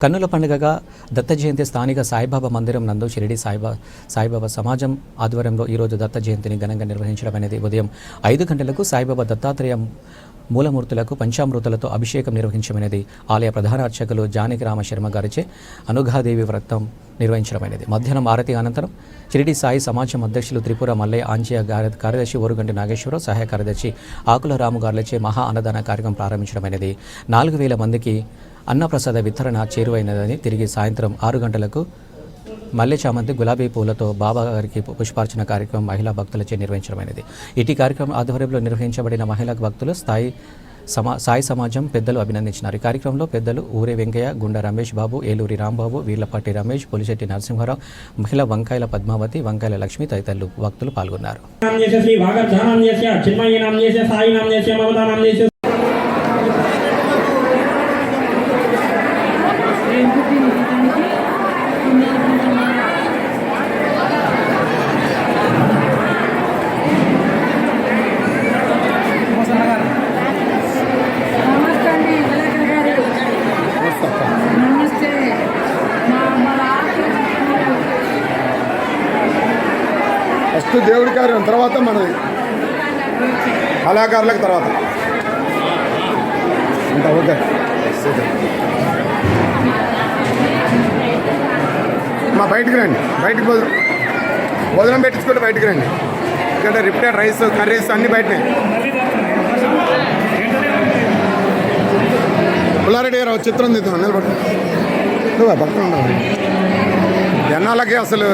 కన్నుల పండుగగా దత్త జయంతి స్థానిక సాయిబాబా మందిరం నందు షిరిడి సాయిబా సాయిబాబా సమాజం ఆధ్వర్యంలో ఈరోజు దత్త జయంతిని ఘనంగా నిర్వహించడం అనేది ఉదయం ఐదు గంటలకు సాయిబాబా దత్తాత్రేయ మూలమూర్తులకు పంచామృతులతో అభిషేకం నిర్వహించమైనది ఆలయ ప్రధాన అర్చకులు జానకి రామశర్మ గారిచే అనుఘాదేవి వ్రతం నిర్వహించడమైనది మధ్యాహ్నం ఆరతి అనంతరం షిరిడి సాయి సమాజం అధ్యక్షులు త్రిపుర మల్లయ్య ఆంజయ కార్యదర్శి ఓరుగంటి నాగేశ్వరరావు సహాయ కార్యదర్శి ఆకుల రాము గారులచే మహా అన్నదాన కార్యక్రమం ప్రారంభించడమైనది నాలుగు వేల మందికి అన్నప్రసాద వితరణ చేరువైనదని తిరిగి సాయంత్రం ఆరు గంటలకు మల్లె చామంతి గులాబీ పూలతో బాబా గారికి పుష్పార్చన కార్యక్రమం మహిళా భక్తులచే నిర్వహించడమైనది. ఇటీ కార్యక్రమం ఆధ్వర్యంలో నిర్వహించబడిన మహిళా భక్తులు స్థాయి సమా సాయి సమాజం పెద్దలు అభినందించినారు. ఈ కార్యక్రమంలో పెద్దలు ఊరే వెంకయ్య గుండె రమేష్ బాబు ఏలూరి రాంబాబు వీర్లపాటి రమేష్ పులిశెట్టి నరసింహారావు మహిళ వంకాయల పద్మావతి వంకాయల లక్ష్మి తదితరులు భక్తులు పాల్గొన్నారు. ఫస్ట్ దేవుడి కార్యం తర్వాత మనది. కళాకారులకు తర్వాత. అంత ఓకే. మా బయటికి రండి. బయటికి భోజనం భోజనం పెట్టించుకుంటే బయటికి రండి. ఎందుకంటే రిపీటెడ్ రైస్ కర్రీస్ అన్నీ బయటనే. పుల్లారెడ్డి గారు చిత్రం తీద్దాం నిలబడి. పక్కన ఉండవు జనాలకి అసలు